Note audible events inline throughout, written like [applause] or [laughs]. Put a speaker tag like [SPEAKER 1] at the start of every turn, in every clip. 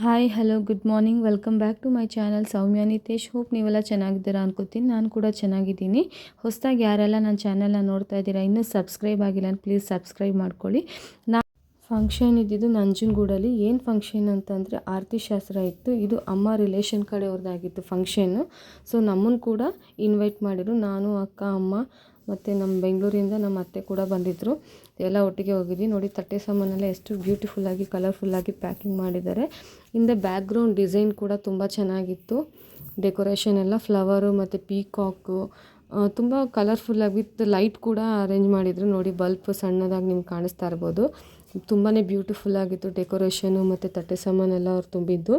[SPEAKER 1] Hi hello good morning welcome back to my channel Soumya Nitesh hope ನೀವೆಲ್ಲ ಚೆನ್ನಾಗಿದ್ದೀರಾ ಅನ್ಕೋತೀನಿ. ನಾನು ಕೂಡ ಚೆನ್ನಾಗಿದ್ದೀನಿ. ಹೊಸದಾಗಿ ಯಾರೆಲ್ಲ ನನ್ನ ಚಾನಲ್ನ ನೋಡ್ತಾ ಇದ್ದೀರಾ, ಇನ್ನೂ ಸಬ್ಸ್ಕ್ರೈಬ್ ಆಗಿಲ್ಲ ಪ್ಲೀಸ್ ಸಬ್ಸ್ಕ್ರೈಬ್ ಮಾಡ್ಕೊಳ್ಳಿ. ನಾ ಫಂಕ್ಷನ್ ಇದ್ದಿದ್ದು ನಂಜನಗೂಡಲ್ಲಿ. ಏನು ಫಂಕ್ಷನ್ ಅಂತಂದರೆ ಆರತಿ ಶಾಸ್ತ್ರ ಇತ್ತು. ಇದು ಅಮ್ಮ ರಿಲೇಷನ್ ಕಡೆಯವ್ರದ್ದಾಗಿತ್ತು ಫಂಕ್ಷನ್ನು ಸೊ ನಮ್ಮನ್ನು ಕೂಡ ಇನ್ವೈಟ್ ಮಾಡಿದರು. ನಾನು, ಅಕ್ಕ, ಅಮ್ಮ ಮತ್ತು ನಮ್ಮ ಬೆಂಗಳೂರಿಂದ ನಮ್ಮ ಅತ್ತೆ ಕೂಡ ಬಂದಿದ್ದರು ಎಲ್ಲ ಒಟ್ಟಿಗೆ ಹೋಗಿದ್ವಿ. ನೋಡಿ, ತಟ್ಟೆ ಸಾಮಾನೆಲ್ಲ ಎಷ್ಟು ಬ್ಯೂಟಿಫುಲ್ಲಾಗಿ ಕಲರ್ಫುಲ್ಲಾಗಿ ಪ್ಯಾಕಿಂಗ್ ಮಾಡಿದ್ದಾರೆ. ಹಿಂದೆ ಬ್ಯಾಕ್ಗ್ರೌಂಡ್ ಡಿಸೈನ್ ಕೂಡ ತುಂಬ ಚೆನ್ನಾಗಿತ್ತು. ಡೆಕೋರೇಷನ್ ಎಲ್ಲ ಫ್ಲವರು ಮತ್ತು ಪೀಕಾಕು ತುಂಬ ಕಲರ್ಫುಲ್ಲಾಗಿ ವಿತ್ ಲೈಟ್ ಕೂಡ ಅರೇಂಜ್ ಮಾಡಿದರು. ನೋಡಿ ಬಲ್ಪ್ ಸಣ್ಣದಾಗಿ ನಿಮ್ಗೆ ಕಾಣಿಸ್ತಾ ಇರ್ಬೋದು. ತುಂಬಾ ಬ್ಯೂಟಿಫುಲ್ಲಾಗಿತ್ತು ಡೆಕೋರೇಷನು ಮತ್ತು ತಟ್ಟೆ ಸಾಮಾನೆಲ್ಲ ಅವ್ರು ತುಂಬಿದ್ದು.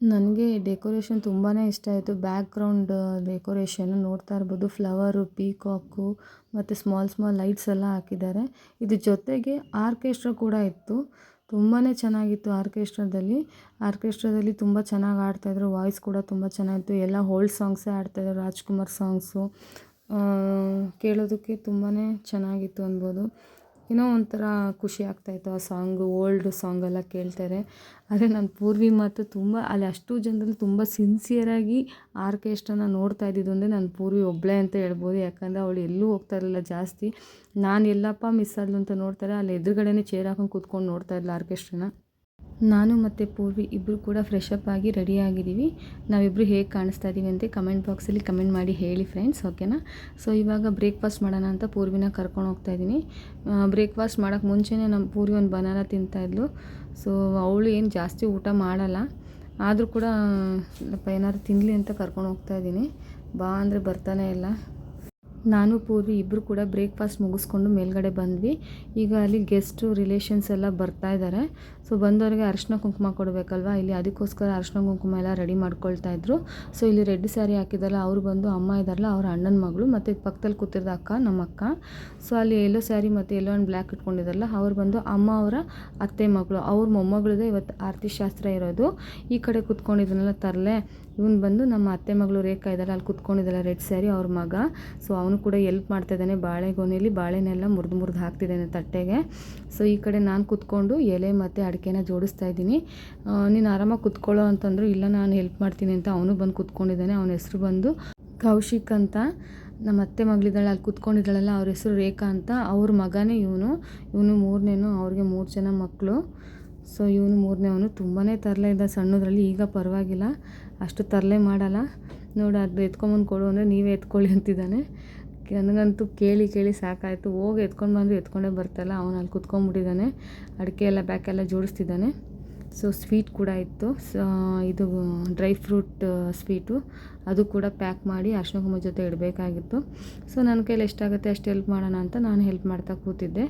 [SPEAKER 1] ನನಗೆ ಡೆಕೋರೇಷನ್ ತುಂಬಾ ಇಷ್ಟ ಆಯಿತು. ಬ್ಯಾಕ್ಗ್ರೌಂಡ್ ಡೆಕೋರೇಷನ್ ನೋಡ್ತಾ ಇರ್ಬೋದು. ಫ್ಲವರು ಪೀಕಾಕು ಮತ್ತು ಸ್ಮಾಲ್ ಸ್ಮಾಲ್ ಲೈಟ್ಸ್ ಎಲ್ಲ ಹಾಕಿದ್ದಾರೆ. ಇದ್ರ ಜೊತೆಗೆ ಆರ್ಕೆಸ್ಟ್ರಾ ಕೂಡ ಇತ್ತು. ತುಂಬಾ ಚೆನ್ನಾಗಿತ್ತು ಆರ್ಕೆಸ್ಟ್ರಾದಲ್ಲಿ ಆರ್ಕೆಸ್ಟ್ರಾದಲ್ಲಿ ತುಂಬ ಚೆನ್ನಾಗಿ ಆಡ್ತಾಯಿದ್ರು ವಾಯ್ಸ್ ಕೂಡ ತುಂಬ ಚೆನ್ನಾಗಿತ್ತು. ಎಲ್ಲ ಓಲ್ಡ್ ಸಾಂಗ್ಸೇ ಆಡ್ತಾಯಿದ್ರು ರಾಜ್ಕುಮಾರ್ ಸಾಂಗ್ಸು ಕೇಳೋದಕ್ಕೆ ತುಂಬಾ ಚೆನ್ನಾಗಿತ್ತು ಅನ್ಬೋದು. ಏನೋ ಒಂಥರ ಖುಷಿ ಆಗ್ತಾಯಿತ್ತು ಆ ಸಾಂಗು ಓಲ್ಡ್ ಸಾಂಗೆಲ್ಲ ಕೇಳ್ತಾರೆ. ಆದರೆ ನನ್ನ ಪೂರ್ವಿ ಮಾತು ತುಂಬ, ಅಲ್ಲಿ ಅಷ್ಟು ಜನರಲ್ಲಿ ತುಂಬ ಸಿನ್ಸಿಯರಾಗಿ ಆರ್ಕೆಸ್ಟ್ರಾನ ನೋಡ್ತಾ ಇದ್ದಿದ್ದು ಅಂದರೆ ನನ್ನ ಪೂರ್ವಿ ಒಬ್ಬಳೇ ಅಂತ ಹೇಳ್ಬೋದು. ಯಾಕಂದರೆ ಅವಳು ಎಲ್ಲೂ ಹೋಗ್ತಾ ಇರಲಿಲ್ಲ ಜಾಸ್ತಿ. ನಾನು ಎಲ್ಲಪ್ಪ ಮಿಸ್ ಆದ್ಲು ಅಂತ ನೋಡ್ತಾರೆ, ಅಲ್ಲಿ ಎದುರುಗಡೆನೇ ಚೇರ್ ಹಾಕೊಂಡು ಕೂತ್ಕೊಂಡು ನೋಡ್ತಾ ಇದ್ಲು ಆರ್ಕೆಸ್ಟ್ರಾನ ನಾನು ಮತ್ತು ಪೂರ್ವಿ ಇಬ್ಬರು ಕೂಡ ಫ್ರೆಶ್ ಅಪ್ ಆಗಿ ರೆಡಿ ಆಗಿದ್ದೀವಿ. ನಾವಿಬ್ಬರು ಹೇಗೆ ಕಾಣಿಸ್ತಾ ಇದ್ದೀವಿ ಅಂತ ಕಮೆಂಟ್ ಬಾಕ್ಸಲ್ಲಿ ಕಮೆಂಟ್ ಮಾಡಿ ಹೇಳಿ ಫ್ರೆಂಡ್ಸ್ ಓಕೆನಾ ಸೊ ಇವಾಗ ಬ್ರೇಕ್ಫಾಸ್ಟ್ ಮಾಡೋಣ ಅಂತ ಪೂರ್ವಿನ ಕರ್ಕೊಂಡು ಹೋಗ್ತಾ ಇದ್ದೀನಿ ಬ್ರೇಕ್ಫಾಸ್ಟ್ ಮಾಡೋಕ್ಕೆ ಮುಂಚೆನೇ ನಮ್ಮ ಪೂರ್ವಿ ಒಂದು ಬನಾನ ತಿಂತಾಯಿದ್ಲು ಸೊ ಅವಳು ಏನು ಜಾಸ್ತಿ ಊಟ ಮಾಡಲ್ಲ. ಆದರೂ ಕೂಡ ಏನಾದ್ರು ತಿನ್ನಲಿ ಅಂತ ಕರ್ಕೊಂಡು ಹೋಗ್ತಾ ಇದ್ದೀನಿ ಬಾ ಅಂದರೆ ಬರ್ತಾನೆ ಇಲ್ಲ. ನಾನು, ಪೂರ್ವಿ ಇಬ್ಬರು ಕೂಡ ಬ್ರೇಕ್ಫಾಸ್ಟ್ ಮುಗಿಸ್ಕೊಂಡು ಮೇಲ್ಗಡೆ ಬಂದ್ವಿ. ಈಗ ಅಲ್ಲಿ ಗೆಸ್ಟು ರಿಲೇಷನ್ಸ್ ಎಲ್ಲ ಬರ್ತಾ ಇದ್ದಾರೆ ಸೊ ಬಂದವರಿಗೆ ಅರಶಿನ ಕುಂಕುಮ ಕೊಡಬೇಕಲ್ವಾ? ಇಲ್ಲಿ ಅದಕ್ಕೋಸ್ಕರ ಅರಶಿನ ಕುಂಕುಮ ಎಲ್ಲ ರೆಡಿ ಮಾಡ್ಕೊಳ್ತಾ ಇದ್ರು. ಸೊ ಇಲ್ಲಿ ರೆಡ್ ಸ್ಯಾರಿ ಹಾಕಿದಾರಲ್ಲ, ಅವ್ರು ಬಂದು ಅಮ್ಮ ಇದ್ದಾರಲ್ಲ ಅವ್ರ ಅಣ್ಣನ ಮಗಳು ಮತ್ತು ಪಕ್ಕದಲ್ಲಿ ಕೂತಿರ್ದ ಅಕ್ಕ ನಮ್ಮ ಅಕ್ಕ ಸೊ ಅಲ್ಲಿ ಎಲ್ಲೋ ಸ್ಯಾರಿ ಮತ್ತು ಎಲ್ಲೋ ಒಂದು ಬ್ಲ್ಯಾಕ್ ಇಟ್ಕೊಂಡಿದ್ದಾರಲ್ಲ ಅವ್ರು ಬಂದು ಅಮ್ಮ ಅವರ ಅತ್ತೆ ಮಗಳು, ಅವ್ರ ಮೊಮ್ಮಗಳದೇ ಇವತ್ತು ಆರತಿ ಶಾಸ್ತ್ರ ಇರೋದು. ಈ ಕಡೆ ಕೂತ್ಕೊಂಡಿದ್ದನ್ನೆಲ್ಲ ತರಲೆ. ಇವನು ಬಂದು ನಮ್ಮ ಅತ್ತೆ ಮಗಳು ರೇಖಾ ಇದ್ದಾರೆ ಅಲ್ಲಿ ಕೂತ್ಕೊಂಡಿದ್ದಲ್ಲ ರೆಡ್ ಸ್ಯಾರಿ ಅವ್ರ ಮಗ. ಸೊ ಅವನು ಕೂಡ ಎಲ್ಪ್ ಮಾಡ್ತಾ ಇದ್ದಾನೆ. ಬಾಳೆಗೊನೆಯಲ್ಲಿ ಬಾಳೆನೆಲ್ಲ ಮುರಿದು ಮುರಿದು ಹಾಕ್ತಿದ್ದಾನೆ ತಟ್ಟೆಗೆ. ಸೊ ಈ ಕಡೆ ನಾನು ಕುತ್ಕೊಂಡು ಎಲೆ ಮತ್ತು ಅಡಿಕೆನ ಜೋಡಿಸ್ತಾ ಇದ್ದೀನಿ. ನೀನು ಆರಾಮಾಗಿ ಕುತ್ಕೊಳ್ಳೋ ಅಂತಂದರು, ಇಲ್ಲ ನಾನು ಹೆಲ್ಪ್ ಮಾಡ್ತೀನಿ ಅಂತ ಅವನು ಬಂದು ಕುತ್ಕೊಂಡಿದ್ದಾನೆ. ಅವನ ಹೆಸರು ಬಂದು ಕೌಶಿಕ್ ಅಂತ. ನಮ್ಮ ಅತ್ತೆ ಮಗಳಿದ್ದಾಳೆ, ಅಲ್ಲಿ ಕುತ್ಕೊಂಡಿದ್ದಾಳಲ್ಲ, ಅವ್ರ ಹೆಸರು ರೇಖಾ ಅಂತ. ಅವ್ರ ಮಗನೇ ಇವನು. ಇವನು ಮೂರನೇನು, ಅವ್ರಿಗೆ ಮೂರು ಜನ ಮಕ್ಕಳು ಸೊ ಇವನು ಮೂರನೇ, ಅವನು ತುಂಬಾ ತರಲೆ ಇದ್ದ ಸಣ್ಣದ್ರಲ್ಲಿ. ಈಗ ಪರವಾಗಿಲ್ಲ. ಅಷ್ಟು ತರಲೆ ಮಾಡಲ್ಲ. ನೋಡು ಅದು ಎತ್ಕೊಂಬಂದು ಕೊಡು ಅಂದರೆ ನೀವೇ ಎತ್ಕೊಳ್ಳಿ ಅಂತಿದ್ದಾನೆ. ನನಗಂತೂ ಕೇಳಿ ಕೇಳಿ ಸಾಕಾಯಿತು. ಹೋಗಿ ಎತ್ಕೊಂಡು ಬಂದು ಎತ್ಕೊಂಡೇ ಬರ್ತಲ್ಲ ಅವನು ಅಲ್ಲಿ ಕುತ್ಕೊಂಡ್ಬಿಟ್ಟಿದ್ದಾನೆ ಅಡಿಕೆ ಎಲ್ಲ ಬ್ಯಾಕೆಲ್ಲ ಜೋಡಿಸ್ತಿದ್ದಾನೆ. ಸೊ ಸ್ವೀಟ್ ಕೂಡ ಇತ್ತು. ಸೊ ಇದು ಡ್ರೈ ಫ್ರೂಟ್ ಸ್ವೀಟು ಅದು ಕೂಡ ಪ್ಯಾಕ್ ಮಾಡಿ ಅರ್ಶಿನ ಕುಂಕುಮ ಜೊತೆ ಇಡಬೇಕಾಗಿತ್ತು. ಸೊ ನನ್ನ ಕೈಲಿ ಎಷ್ಟಾಗುತ್ತೆ ಅಷ್ಟು ಹೆಲ್ಪ್ ಮಾಡೋಣ ಅಂತ ನಾನು ಹೆಲ್ಪ್ ಮಾಡ್ತಾ ಕೂತಿದ್ದೆ.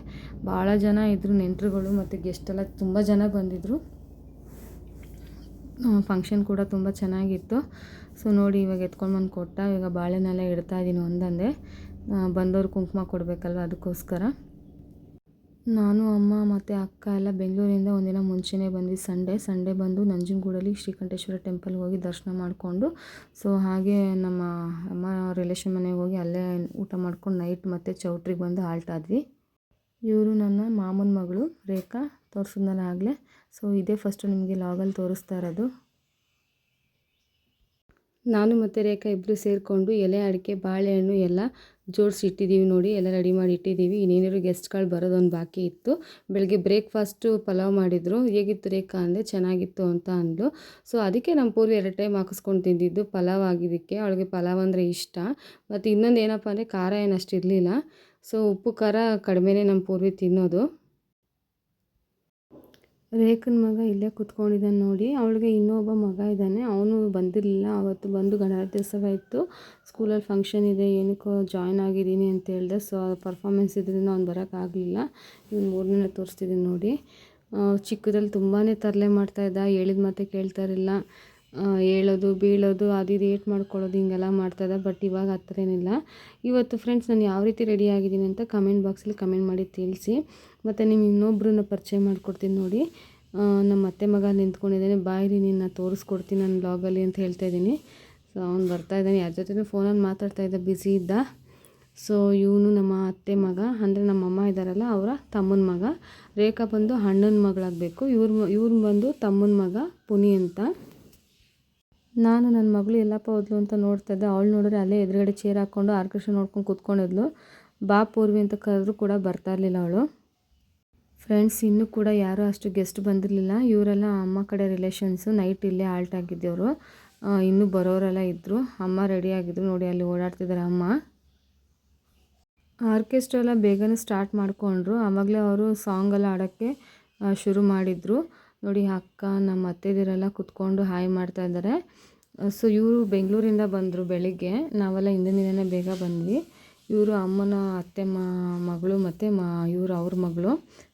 [SPEAKER 1] ಭಾಳ ಜನ ಇದ್ದರು ನೆಂಟರುಗಳು ಮತ್ತು ಗೆಸ್ಟೆಲ್ಲ ತುಂಬ ಜನ ಬಂದಿದ್ದರು ಫಂಕ್ಷನ್ ಕೂಡ ತುಂಬ ಚೆನ್ನಾಗಿತ್ತು. ಸೊ ನೋಡಿ ಇವಾಗ ಎತ್ಕೊಂಡು ಬಂದು ಕೊಟ್ಟ. ಇವಾಗ ಬಾಳೆನೆಲ್ಲ ಇಡ್ತಾ ಇದ್ದೀನಿ ಒಂದಂದೆ. ಬಂದವರು ಕುಂಕುಮ ಕೊಡಬೇಕಲ್ವ ಅದಕ್ಕೋಸ್ಕರ. ನಾನು, ಅಮ್ಮ ಮತ್ತು ಅಕ್ಕ ಎಲ್ಲ ಬೆಂಗಳೂರಿಂದ ಒಂದಿನ ಮುಂಚೆನೇ ಬಂದ್ವಿ ಸಂಡೇ. ಸಂಡೇ ಬಂದು ನಂಜನಗೂಡಲ್ಲಿ ಶ್ರೀಕಂಠೇಶ್ವರ ಟೆಂಪಲ್ಗೆ ಹೋಗಿ ದರ್ಶನ ಮಾಡಿಕೊಂಡು, ಸೊ ಹಾಗೆ ನಮ್ಮ ಅಮ್ಮ ರಿಲೇಷನ್ ಮನೆಗೆ ಹೋಗಿ ಅಲ್ಲೇ ಊಟ ಮಾಡ್ಕೊಂಡು ನೈಟ್ ಮತ್ತು ಚೌಟ್ರಿಗೆ ಬಂದು ಹಾಲ್ಟ್ ಆದ್ವಿ ಇವರು ನನ್ನ ಮಾಮನ ಮಗಳು ರೇಖಾ, ತೋರಿಸಿದ್ನಲ್ಲ ಆಗಲೇ. ಸೊ ಇದೇ ಫಸ್ಟು ನಿಮಗೆ ಲಾಗಲ್ಲಿ ತೋರಿಸ್ತಾ ಇರೋದು. ನಾನು ಮತ್ತು ರೇಖಾ ಇಬ್ಬರು ಸೇರಿಕೊಂಡು ಎಲೆ, ಅಡಿಕೆ, ಬಾಳೆಹಣ್ಣು ಎಲ್ಲ ಜೋಡಿಸಿ ಇಟ್ಟಿದ್ದೀವಿ ನೋಡಿ, ಎಲ್ಲ ರೆಡಿ ಮಾಡಿ ಇಟ್ಟಿದ್ದೀವಿ ಇನ್ನೇನಾದ್ರು ಗೆಸ್ಟ್ಗಳು ಬರೋದೊಂದು ಬಾಕಿ ಇತ್ತು. ಬೆಳಗ್ಗೆ ಬ್ರೇಕ್ಫಾಸ್ಟು ಪಲಾವ್ ಮಾಡಿದರು. ಹೇಗಿತ್ತು ರೇಖಾ ಅಂದರೆ ಚೆನ್ನಾಗಿತ್ತು ಅಂತ ಅಂದ್ಲು. ಸೊ ಅದಕ್ಕೆ ನಮ್ಮ ಪೂರ್ವಿ ಎರಡು ಟೈಮ್ ಹಾಕಿಸ್ಕೊಂಡು ತಿಂದಿದ್ದು ಪಲಾವ್ ಆಗಿದ್ದಕ್ಕೆ. ಅವಳಿಗೆ ಪಲಾವ್ ಅಂದರೆ ಇಷ್ಟ. ಮತ್ತು ಇನ್ನೊಂದು ಏನಪ್ಪ ಅಂದರೆ ಖಾರ ಏನು ಇರಲಿಲ್ಲ. ಸೊ ಉಪ್ಪು ಖಾರ ಕಡಿಮೆನೇ ನಮ್ಮ ಪೂರ್ವಿ ತಿನ್ನೋದು. ರೇಖನ ಮಗ ಇಲ್ಲೇ ಕುತ್ಕೊಂಡಿದ್ದಾನೆ ನೋಡಿ. ಅವಳಿಗೆ ಇನ್ನೊಬ್ಬ ಮಗ ಇದ್ದಾನೆ. ಅವನು ಬಂದಿರಲಿಲ್ಲ. ಅವತ್ತು ಬಂದು ಗಣರಾಜ್ಯೋತ್ಸವ ಇತ್ತು. ಸ್ಕೂಲಲ್ಲಿ ಫಂಕ್ಷನ್ ಇದೆ. ಏನಕ್ಕೋ ಜಾಯ್ನ್ ಆಗಿದ್ದೀನಿ ಅಂತ ಹೇಳಿದೆ. ಸೊ ಪರ್ಫಾಮೆನ್ಸ್ ಇದರಿಂದ ಅವ್ನು ಬರೋಕ್ಕಾಗಲಿಲ್ಲ ಇವ್ನು ಮೂರನೇ ತೋರಿಸ್ತಿದ್ದೀನಿ ನೋಡಿ. ಚಿಕ್ಕದಲ್ಲಿ ತುಂಬಾ ತರಲೆ ಮಾಡ್ತಾಯಿದ್ದ ಹೇಳಿದ ಮತ್ತೆ ಕೇಳ್ತಾ ಇರಲಿಲ್ಲ. ಹೇಳೋದು, ಬೀಳೋದು, ಅದು ಇದು ಏಟ್ ಮಾಡ್ಕೊಳ್ಳೋದು, ಹಿಂಗೆಲ್ಲ ಮಾಡ್ತಾಯಿದ್ದ ಬಟ್ ಇವಾಗ ಆ ಏನಿಲ್ಲ ಇವತ್ತು ಫ್ರೆಂಡ್ಸ್ ನಾನು ಯಾವ ರೀತಿ ರೆಡಿ ಆಗಿದ್ದೀನಿ ಅಂತ ಕಮೆಂಟ್ ಬಾಕ್ಸಲ್ಲಿ ಕಮೆಂಟ್ ಮಾಡಿ ತಿಳಿಸಿ. ಮತ್ತು ನಿಮ್ಮ ಇನ್ನೊಬ್ಬರನ್ನ ಪರಿಚಯ ಮಾಡಿಕೊಡ್ತೀನಿ ನೋಡಿ. ನಮ್ಮ ಅತ್ತೆ ಮಗ ನಿಂತ್ಕೊಂಡಿದ್ದಾನೆ. ಬಾಯಿರಿ ನಿನ್ನ ತೋರಿಸ್ಕೊಡ್ತೀನಿ ನನ್ನ ಬ್ಲಾಗಲ್ಲಿ ಅಂತ ಹೇಳ್ತಾ ಇದ್ದೀನಿ. ಸೊ ಅವ್ನು ಬರ್ತಾ ಇದ್ದಾನೆ. ಯಾರ ಜೊತೆ ಫೋನಲ್ಲಿ ಮಾತಾಡ್ತಾ ಇದ್ದ ಬ್ಯುಸಿ ಇದ್ದ. ಸೊ ಇವನು ನಮ್ಮ ಅತ್ತೆ ಮಗ, ಅಂದರೆ ನಮ್ಮ ಅಮ್ಮ ಇದ್ದಾರಲ್ಲ, ಅವರ ತಮ್ಮನ ಮಗ. ರೇಖಾ ಬಂದು ಅಣ್ಣನ ಮಗಳಾಗಬೇಕು. ಇವ್ರ ಇವ್ರು ಬಂದು ತಮ್ಮನ ಮಗ ಪುನಿ ಅಂತ. ನಾನು ನನ್ನ ಮಗಳು ಎಲ್ಲಪ್ಪ ಹೋದ್ಲು ಅಂತ ನೋಡ್ತಾ ಇದ್ದೆ. ಅವಳು ನೋಡಿದ್ರೆ ಅಲ್ಲೇ ಎದುರುಗಡೆ ಚೇರ್ ಹಾಕ್ಕೊಂಡು ಆರ್ಕೆಸ್ಟ್ರಾ ನೋಡ್ಕೊಂಡು ಕೂತ್ಕೊಂಡಿದ್ಲು. ಬಾ ಪೂರ್ವಿ ಅಂತ ಕರೆದ್ರು ಕೂಡ ಬರ್ತಾ ಇರಲಿಲ್ಲ ಅವಳು. ಫ್ರೆಂಡ್ಸ್ ಇನ್ನೂ ಕೂಡ ಯಾರೂ ಅಷ್ಟು ಗೆಸ್ಟ್ ಬಂದಿರಲಿಲ್ಲ. ಇವರೆಲ್ಲ ಅಮ್ಮ ಕಡೆ ರಿಲೇಷನ್ಸು ನೈಟ್ ಇಲ್ಲೇ ಆಲ್ಟ್ ಆಗಿದ್ದವರು. ಇನ್ನೂ ಬರೋರೆಲ್ಲ ಇದ್ದರು ಅಮ್ಮ ರೆಡಿ ನೋಡಿ, ಅಲ್ಲಿ ಓಡಾಡ್ತಿದ್ದಾರೆ ಅಮ್ಮ. ಆರ್ಕೆಸ್ಟ್ರಾ ಎಲ್ಲ ಬೇಗನೆ ಸ್ಟಾರ್ಟ್ ಮಾಡಿಕೊಂಡ್ರು. ಆವಾಗಲೇ ಅವರು ಸಾಂಗ್ ಎಲ್ಲ ಆಡೋಕ್ಕೆ ಶುರು ಮಾಡಿದರು. ನೋಡಿ, ಅಕ್ಕ ನಮ್ಮ ಅತ್ತೆದಿರೆಲ್ಲ ಕುತ್ಕೊಂಡು ಹಾಯ್ ಮಾಡ್ತಾ ಇದ್ದಾರೆ. ಸೊ ಇವರು ಬೆಂಗಳೂರಿಂದ ಬಂದರು ಬೆಳಿಗ್ಗೆ. ನಾವೆಲ್ಲ ಹಿಂದಿನ ದಿನನೇ ಬೇಗ ಬಂದ್ವಿ. ಇವರು ಅಮ್ಮನ ಅತ್ತೆ ಮಗಳು ಮತ್ತು ಮ, ಇವರು ಅವ್ರ ಮಗಳು.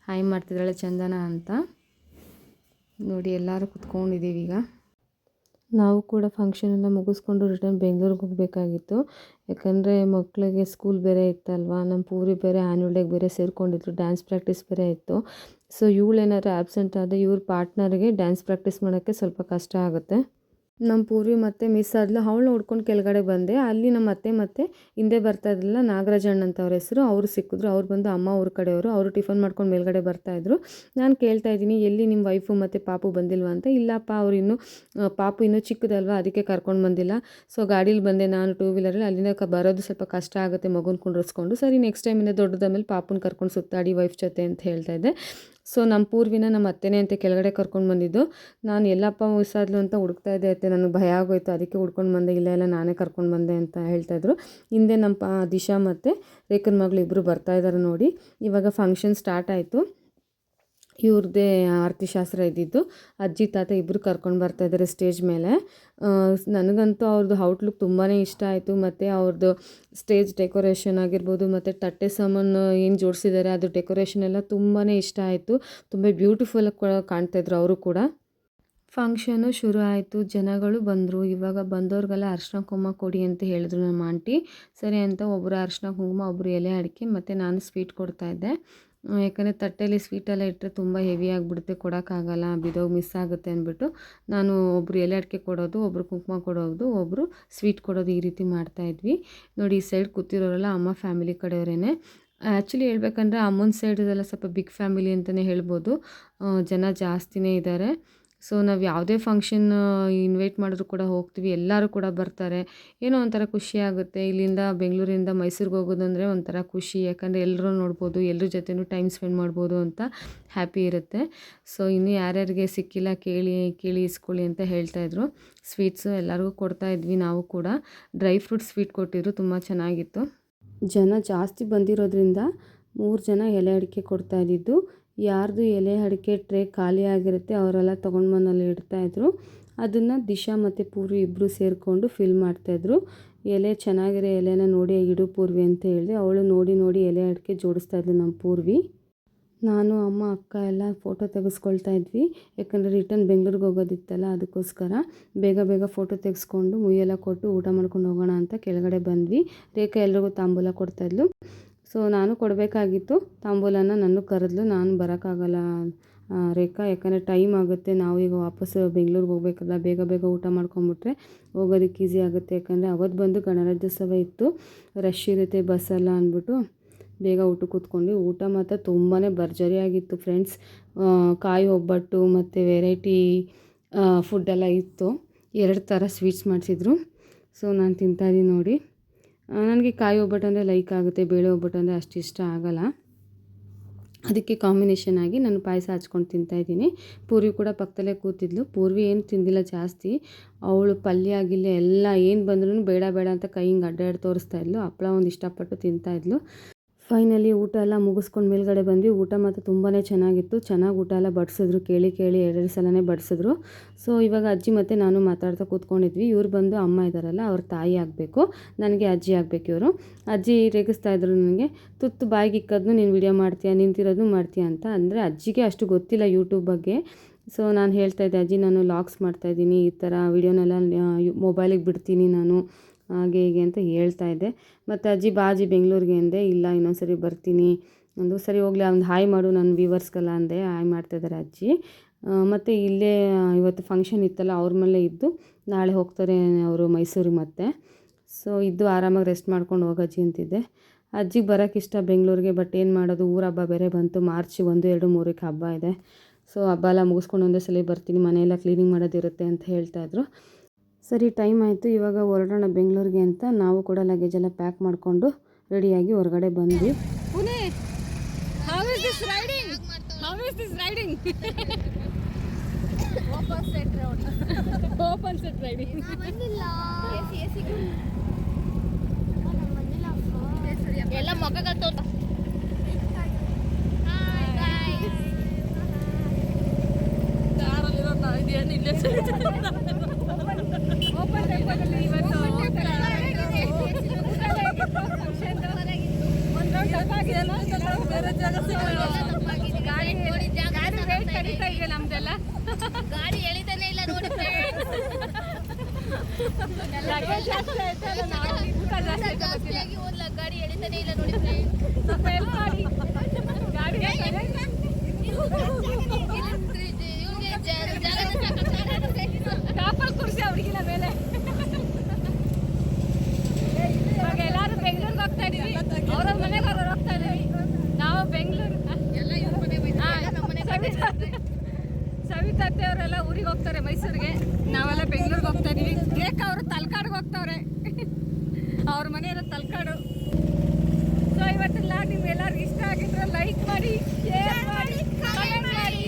[SPEAKER 1] ಹಾಯ್ ಮಾಡ್ತಿದ್ದಾಳೆ ಚಂದನ ಅಂತ. ನೋಡಿ, ಎಲ್ಲರೂ ಕುತ್ಕೊಂಡಿದ್ದೀವಿ ಈಗ. ನಾವು ಕೂಡ ಫಂಕ್ಷನ್ ಎಲ್ಲ ಮುಗಿಸ್ಕೊಂಡು ರಿಟರ್ನ್ ಬೆಂಗಳೂರಿಗೆ ಹೋಗಬೇಕಾಗಿತ್ತು. ಯಾಕಂದರೆ ಮಕ್ಕಳಿಗೆ ಸ್ಕೂಲ್ ಬೇರೆ ಇತ್ತಲ್ವಾ ನಮ್ಮ ಪೂರಿ ಬೇರೆ ಆ್ಯನ್ಯುವಲ್ ಡೇಗೆ ಬೇರೆ ಸೇರಿಕೊಂಡಿದ್ರು ಡ್ಯಾನ್ಸ್ ಪ್ರಾಕ್ಟೀಸ್ ಬೇರೆ ಇತ್ತು. ಸೊ ಇವಳೇನಾದ್ರು ಆ್ಯಬ್ಸೆಂಟ್ ಆದರೆ ಇವ್ರ ಪಾರ್ಟ್ನರ್ಗೆ ಡ್ಯಾನ್ಸ್ ಪ್ರಾಕ್ಟೀಸ್ ಮಾಡೋಕ್ಕೆ ಸ್ವಲ್ಪ ಕಷ್ಟ ಆಗುತ್ತೆ. ನಮ್ಮ ಪೂರ್ವಿ ಮತ್ತೆ ಮಿಸ್ ಆದ್ಲು ಅವಳು ಹುಡ್ಕೊಂಡು ಕೆಳಗಡೆ ಬಂದೆ. ಅಲ್ಲಿ ನಮ್ಮ ಅತ್ತೆ ಮತ್ತೆ ಹಿಂದೆ ಬರ್ತಾ ಇದ್ರಲ್ಲ ನಾಗರಾಜಣ್ಣ ಅಂತವ್ರ ಹೆಸರು, ಅವರು ಸಿಕ್ಕಿದ್ರು. ಅವ್ರು ಬಂದು ಅಮ್ಮ ಅವ್ರ ಕಡೆಯವರು. ಅವರು ಟಿಫನ್ ಮಾಡ್ಕೊಂಡು ಮೇಲ್ಗಡೆ ಬರ್ತಾಯಿದ್ರು ನಾನು ಕೇಳ್ತಾ ಇದ್ದೀನಿ, ಎಲ್ಲಿ ನಿಮ್ಮ ವೈಫು ಮತ್ತು ಪಾಪು ಬಂದಿಲ್ವಾ ಅಂತ. ಇಲ್ಲಪ್ಪ, ಅವ್ರು ಇನ್ನೂ ಪಾಪು ಇನ್ನೂ ಚಿಕ್ಕದಲ್ವ, ಅದಕ್ಕೆ ಕರ್ಕೊಂಡು ಬಂದಿಲ್ಲ. ಸೊ, ಗಾಡೀಲಿ ಬಂದೆ ನಾನು ಟೂ ವೀಲರಲ್ಲಿ ಅಲ್ಲಿಂದ ಕ, ಬರೋದು ಸ್ವಲ್ಪ ಕಷ್ಟ ಆಗುತ್ತೆ ಮಗುನ ಕುಂಡ್ರಿಸ್ಕೊಂಡು. ಸರಿ ನೆಕ್ಸ್ಟ್ ಟೈಮಿಂದ ದೊಡ್ಡದಾದ್ಮೇಲೆ ಪಾಪುನ ಕರ್ಕೊಂಡು ಸುತ್ತಾಡಿ ವೈಫ್ ಜೊತೆ ಅಂತ ಹೇಳ್ತಾ ಇದ್ದೆ. ಸೊ ನಮ್ಮ ಪೂರ್ವಿನ ನಮ್ಮ ಅತ್ತೆನೇ ಅಂತ ಕೆಳಗಡೆ ಕರ್ಕೊಂಡು ಬಂದಿದ್ದು. ನಾನು, ಎಲ್ಲಪ್ಪ ಮುಗಿಸಾದ್ಲು ಅಂತ ಹುಡುಕ್ತಾ ಇದ್ದೆ ಅತ್ತೆ, ನನಗೆ ಭಯ ಆಗೋಯ್ತು, ಅದಕ್ಕೆ ಹುಡ್ಕೊಂಡು ಬಂದೆ, ಇಲ್ಲ ಇಲ್ಲ ನಾನೇ ಕರ್ಕೊಂಡು ಬಂದೆ ಅಂತ ಹೇಳ್ತಾಯಿದ್ರು ಹಿಂದೆ ನಮ್ಮ ದಿಶಾ ಮತ್ತು ರೇಖನ್ ಮಗಳು ಇಬ್ಬರು ಬರ್ತಾ ಇದ್ದಾರೆ ನೋಡಿ. ಇವಾಗ ಫಂಕ್ಷನ್ ಸ್ಟಾರ್ಟ್ ಆಯಿತು. ಇವ್ರದ್ದೇ ಆರತಿ ಶಾಸ್ತ್ರ ಇದ್ದಿದ್ದು, ಅಜ್ಜಿ, ತಾತ ಇಬ್ಬರು ಕರ್ಕೊಂಡು ಬರ್ತಾ ಇದ್ದಾರೆ ಸ್ಟೇಜ್ ಮೇಲೆ. ನನಗಂತೂ ಅವ್ರದ್ದು ಔಟ್ಲುಕ್ ತುಂಬಾ ಇಷ್ಟ ಆಯಿತು. ಮತ್ತು ಅವ್ರದ್ದು ಸ್ಟೇಜ್ ಡೆಕೋರೇಷನ್ ಆಗಿರ್ಬೋದು, ಮತ್ತು ತಟ್ಟೆ ಸಾಮಾನು ಏನು ಜೋಡಿಸಿದ್ದಾರೆ ಅದು ಡೆಕೋರೇಷನ್ ಎಲ್ಲ ತುಂಬಾ ಇಷ್ಟ ಆಯಿತು. ತುಂಬ ಬ್ಯೂಟಿಫುಲ್ ಕಾಣ್ತಾಯಿದ್ರು ಅವರು ಕೂಡ. ಫಂಕ್ಷನು ಶುರು ಆಯಿತು. ಜನಗಳು ಬಂದರು. ಇವಾಗ ಬಂದವ್ರಿಗೆಲ್ಲ ಅರ್ಶಿನ ಕುಂಕುಮ ಕೊಡಿ ಅಂತ ಹೇಳಿದ್ರು ನಮ್ಮ ಆಂಟಿ. ಸರಿ ಅಂತ ಒಬ್ಬರು ಅರ್ಶಿನ ಕುಂಕುಮ ಒಬ್ಬರು ಎಲೆ ಅಡಿಕೆ, ಮತ್ತು ನಾನು ಸ್ವೀಟ್ ಕೊಡ್ತಾಯಿದ್ದೆ ಯಾಕಂದರೆ ತಟ್ಟೆಯಲ್ಲಿ ಸ್ವೀಟೆಲ್ಲ ಇಟ್ಟರೆ ತುಂಬ ಹೆವಿ ಆಗಿಬಿಡುತ್ತೆ, ಕೊಡೋಕ್ಕಾಗಲ್ಲ ಬಿದೋಗಿ ಮಿಸ್ ಆಗುತ್ತೆ ಅಂದ್ಬಿಟ್ಟು ನಾನು ಒಬ್ಬರು ಎಲೆ ಅಡಿಕೆ ಕೊಡೋದು ಒಬ್ಬರು ಕುಂಕುಮ ಕೊಡೋದು ಒಬ್ಬರು ಸ್ವೀಟ್ ಕೊಡೋದು ಈ ರೀತಿ ಮಾಡ್ತಾಯಿದ್ವಿ ನೋಡಿ, ಈ ಸೈಡ್ ಕೂತಿರೋರೆಲ್ಲ ಅಮ್ಮ ಫ್ಯಾಮಿಲಿ ಕಡೆಯವರೇನೆ. ಆ್ಯಕ್ಚುಲಿ ಹೇಳ್ಬೇಕಂದ್ರೆ ಅಮ್ಮನ ಸೈಡದೆಲ್ಲ ಸ್ವಲ್ಪ ಬಿಗ್ ಫ್ಯಾಮಿಲಿ ಅಂತಲೇ ಹೇಳ್ಬೋದು. ಜನ ಜಾಸ್ತಿನೇ ಇದ್ದಾರೆ. ಸೊ ನಾವು ಯಾವುದೇ ಫಂಕ್ಷನ್ ಇನ್ವೈಟ್ ಮಾಡಿದ್ರು ಕೂಡ ಹೋಗ್ತೀವಿ. ಎಲ್ಲರೂ ಕೂಡ ಬರ್ತಾರೆ. ಏನೋ ಒಂಥರ ಖುಷಿ ಆಗುತ್ತೆ. ಇಲ್ಲಿಂದ ಬೆಂಗಳೂರಿಂದ ಮೈಸೂರಿಗೆ ಹೋಗೋದಂದರೆ ಒಂಥರ ಖುಷಿ. ಯಾಕಂದರೆ ಎಲ್ಲರೂ ನೋಡ್ಬೋದು ಎಲ್ಲರ ಜೊತೆನೂ ಟೈಮ್ ಸ್ಪೆಂಡ್ ಮಾಡ್ಬೋದು ಅಂತ ಹ್ಯಾಪಿ ಇರುತ್ತೆ. ಸೊ ಇನ್ನು ಯಾರ್ಯಾರಿಗೆ ಸಿಕ್ಕಿಲ್ಲ ಕೇಳಿ ಕೇಳಿ ಇಸ್ಕೊಳ್ಳಿ ಅಂತ ಹೇಳ್ತಾಯಿದ್ರು ಸ್ವೀಟ್ಸು ಎಲ್ಲರಿಗೂ ಕೊಡ್ತಾ ಇದ್ವಿ ನಾವು ಕೂಡ. ಡ್ರೈ ಫ್ರೂಟ್ ಸ್ವೀಟ್ ಕೊಟ್ಟಿದ್ರು, ತುಂಬ ಚೆನ್ನಾಗಿತ್ತು. ಜನ ಜಾಸ್ತಿ ಬಂದಿರೋದ್ರಿಂದ ಮೂರು ಜನ ಎಲೆ ಅಡಿಕೆ ಕೊಡ್ತಾ ಇದ್ದಿದ್ದು. ಯಾರ್ದು ಎಲೆ ಅಡಿಕೆ ಟ್ರೇ ಖಾಲಿ ಆಗಿರುತ್ತೆ ಅವರೆಲ್ಲ ತೊಗೊಂಡು ಬಂದಲ್ಲಿ ಇಡ್ತಾಯಿದ್ರು ಅದನ್ನು ದಿಶಾ ಮತ್ತು ಪೂರ್ವಿ ಇಬ್ಬರು ಸೇರಿಕೊಂಡು ಫಿಲ್ ಮಾಡ್ತಾಯಿದ್ರು ಎಲೆ ಚೆನ್ನಾಗಿರೋ ಎಲೆನ ನೋಡಿ ಇಡು ಪೂರ್ವಿ ಅಂತ ಹೇಳಿದೆ. ಅವಳು ನೋಡಿ ನೋಡಿ ಎಲೆ ಅಡಿಕೆ ಜೋಡಿಸ್ತಾ ಇದ್ಲು ನಮ್ಮ ಪೂರ್ವಿ. ನಾನು, ಅಮ್ಮ, ಅಕ್ಕ ಎಲ್ಲ ಫೋಟೋ ತೆಗೆಸ್ಕೊಳ್ತಾ ಇದ್ವಿ. ಯಾಕಂದರೆ ರಿಟರ್ನ್ ಬೆಂಗಳೂರಿಗೆ ಹೋಗೋದಿತ್ತಲ್ಲ ಅದಕ್ಕೋಸ್ಕರ. ಬೇಗ ಬೇಗ ಫೋಟೋ ತೆಗೆಸ್ಕೊಂಡು ಮುಯ್ಯೆಲ್ಲ ಕೊಟ್ಟು ಊಟ ಮಾಡ್ಕೊಂಡು ಹೋಗೋಣ ಅಂತ ಕೆಳಗಡೆ ಬಂದ್ವಿ. ರೇಖಾ ಎಲ್ರಿಗೂ ತಾಂಬೂಲ ಕೊಡ್ತಾಯಿದ್ಲು ಸೊ ನಾನು ಕೊಡಬೇಕಾಗಿತ್ತು. ತಾಂಬೂಲನ ನನ್ನ ಕರೆದ್ಲು. ನಾನು ಬರೋಕ್ಕಾಗಲ್ಲ ರೇಖಾ. ಯಾಕಂದರೆ ಟೈಮ್ ಆಗುತ್ತೆ. ನಾವು ಈಗ ವಾಪಸ್ ಬೆಂಗಳೂರಿಗೆ ಹೋಗ್ಬೇಕಲ್ಲ, ಬೇಗ ಬೇಗ ಊಟ ಮಾಡ್ಕೊಂಬಿಟ್ರೆ ಹೋಗೋದಕ್ಕೆ ಈಸಿ ಆಗುತ್ತೆ. ಯಾಕಂದರೆ ಅವತ್ತು ಬಂದು ಗಣರಾಜ್ಯೋತ್ಸವ ಇತ್ತು. ರಶ್ ಇರುತ್ತೆ ಬಸ್ಸೆಲ್ಲ ಅಂದ್ಬಿಟ್ಟು ಬೇಗ ಊಟ ಕೂತ್ಕೊಂಡ್ವಿ ಊಟ ಮಾತ್ರ ತುಂಬಾ ಭರ್ಜರಿಯಾಗಿತ್ತು ಫ್ರೆಂಡ್ಸ್ ಕಾಯಿ ಒಬ್ಬಟ್ಟು ಮತ್ತು ವೆರೈಟಿ ಫುಡ್ಡೆಲ್ಲ ಇತ್ತು. ಎರಡು ಥರ ಸ್ವೀಟ್ಸ್ ಮಾಡಿಸಿದ್ರು. ಸೊ ನಾನು ತಿಂತಾಯಿದ್ದೀನಿ ನೋಡಿ. ನನಗೆ ಕಾಯಿ ಒಬ್ಬಟ್ಟು ಅಂದರೆ ಲೈಕ್ ಆಗುತ್ತೆ, ಬೇಳೆ ಒಬ್ಬಟ್ಟು ಅಂದರೆ ಅಷ್ಟು ಇಷ್ಟ ಆಗೋಲ್ಲ. ಅದಕ್ಕೆ ಕಾಂಬಿನೇಷನ್ ಆಗಿ ನಾನು ಪಾಯಸ ಹಚ್ಕೊಂಡು ತಿಂತಾಯಿದ್ದೀನಿ ಪೂರ್ವಿ ಕೂಡ ಪಕ್ಕದಲ್ಲೇ ಕೂತಿದ್ಲು. ಪೂರ್ವಿ ಏನು ತಿಂದಿಲ್ಲ ಜಾಸ್ತಿ. ಅವಳು ಪಲ್ಯ ಆಗಿಲ್ಲ ಎಲ್ಲ ಏನು ಬಂದ್ರೂ ಬೇಡ ಬೇಡ ಅಂತ ಕೈ ಹಿಂಗೆ ಅಡ್ಡಾಡಿ ತೋರಿಸ್ತಾ ಇದ್ಲು. ಹಪ್ಪಳ ಒಂದು ಇಷ್ಟಪಟ್ಟು ತಿಂತಾಯಿದ್ಲು ಫೈನಲಿ ಊಟ ಎಲ್ಲ ಮುಗಿಸ್ಕೊಂಡು ಮೇಲ್ಗಡೆ ಬಂದ್ವಿ. ಊಟ ಮಾತ್ರ ತುಂಬಾ ಚೆನ್ನಾಗಿತ್ತು. ಚೆನ್ನಾಗಿ ಊಟ ಎಲ್ಲ ಬಡಿಸಿದ್ರು, ಕೇಳಿ ಕೇಳಿ ಎರಡೆರಡು ಸಲನೇ ಬಡಿಸಿದ್ರು. ಸೊ ಇವಾಗ ಅಜ್ಜಿ ಮತ್ತು ನಾನು ಮಾತಾಡ್ತಾ ಕೂತ್ಕೊಂಡಿದ್ವಿ. ಇವ್ರು ಬಂದು ಅಮ್ಮ ಇದ್ದಾರಲ್ಲ ಅವ್ರ ತಾಯಿ ಆಗಬೇಕು. ನನಗೆ ಅಜ್ಜಿ ಆಗಬೇಕು ಇವರು. ಅಜ್ಜಿ ರೇಗಿಸ್ತಾ ಇದ್ರು ನನಗೆ, ತುತ್ತು ಬಾಯಿಗೆ ನೀನು ವಿಡಿಯೋ ಮಾಡ್ತೀಯಾ ನಿಂತಿರೋದು ಮಾಡ್ತೀಯಾ ಅಂತ. ಅಂದರೆ ಅಜ್ಜಿಗೆ ಅಷ್ಟು ಗೊತ್ತಿಲ್ಲ ಯೂಟ್ಯೂಬ್ ಬಗ್ಗೆ. ಸೊ ನಾನು ಹೇಳ್ತಾ ಇದ್ದೆ, ಅಜ್ಜಿ, ನಾನು ಲಾಗ್ಸ್ ಮಾಡ್ತಾಯಿದ್ದೀನಿ ಈ ಥರ ವಿಡಿಯೋನೆಲ್ಲ ಮೊಬೈಲಿಗೆ ಬಿಡ್ತೀನಿ ನಾನು. ಹಾಗೆ ಹೀಗೆ ಅಂತ ಹೇಳ್ತಾ ಇದ್ದೆ. ಮತ್ತು ಅಜ್ಜಿ ಬಾಜಿ ಬೆಂಗಳೂರಿಗೆ ಅಂದೆ, ಇಲ್ಲ ಇನ್ನೊಂದು ಸರಿ ಬರ್ತೀನಿ. ಒಂದು ಸರಿ ಹೋಗಲಿ ಅವ್ನು ಹಾಯ್ ಮಾಡು ನನ್ನ ವ್ಯೂವರ್ಸ್ಗೆಲ್ಲ ಅಂದೆ, ಹಾಯ್ ಮಾಡ್ತಾಯಿದ್ದಾರೆ ಅಜ್ಜಿ. ಮತ್ತು ಇಲ್ಲೇ ಇವತ್ತು ಫಂಕ್ಷನ್ ಇತ್ತಲ್ಲ, ಅವ್ರ ಮೇಲೆ ಇದ್ದು ನಾಳೆ ಹೋಗ್ತಾರೆ ಅವರು ಮೈಸೂರಿಗೆ ಮತ್ತೆ. ಸೊ ಇದ್ದು ಆರಾಮಾಗಿ ರೆಸ್ಟ್ ಮಾಡ್ಕೊಂಡು ಹೋಗಜ್ಜಿ ಅಂತಿದ್ದೆ. ಅಜ್ಜಿಗೆ ಬರೋಕ್ಕೆ ಇಷ್ಟ ಬೆಂಗಳೂರಿಗೆ ಬಟ್ ಏನು ಮಾಡೋದು, ಊರ ಹಬ್ಬ ಬೇರೆ ಬಂತು, ಮಾರ್ಚ್ ಒಂದು, ಎರಡು, ಮೂರಕ್ಕೆ ಹಬ್ಬ ಇದೆ. ಸೊ ಹಬ್ಬ ಎಲ್ಲ ಮುಗಿಸ್ಕೊಂಡು ಒಂದೇ ಸಲ ಬರ್ತೀನಿ, ಮನೆಯೆಲ್ಲ ಕ್ಲೀನಿಂಗ್ ಮಾಡೋದಿರುತ್ತೆ ಅಂತ ಹೇಳ್ತಾಯಿದ್ರು ಸರಿ ಟೈಮ್ ಆಯಿತು. ಇವಾಗ ಹೊರಡೋಣ ಬೆಂಗಳೂರಿಗೆ ಅಂತ ನಾವು ಕೂಡ ಲಗೇಜ್ ಎಲ್ಲ ಪ್ಯಾಕ್ ಮಾಡಿಕೊಂಡು ರೆಡಿಯಾಗಿ ಹೊರಗಡೆ ಬಂದ್ವಿ.
[SPEAKER 2] ಎಲ್ಲ ಮೊಗ್ಗಗಳು [laughs] ಅದಕ್ಕೆ ಅವರು ತಲ್ಕಾಡ್ಗೆ ಹೋಗ್ತವ್ರೆ. ಅವ್ರ ಮನೆ ಇರೋ ತಲ್ಕಾಡು. ಸೊ ಇವತ್ತಿನ ನಿಮ್ಗೆಲ್ಲರಿಗೂ ಇಷ್ಟ ಆಗಿದ್ರೆ ಲೈಕ್ ಮಾಡಿ ಶೇರ್ ಮಾಡಿ ಕಮೆಂಟ್ ಮಾಡಿ.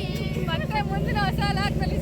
[SPEAKER 2] ಮತ್ತೆ ಮುಂದಿನ ಹೊಸ ಲಾಗ್ನಲ್ಲಿ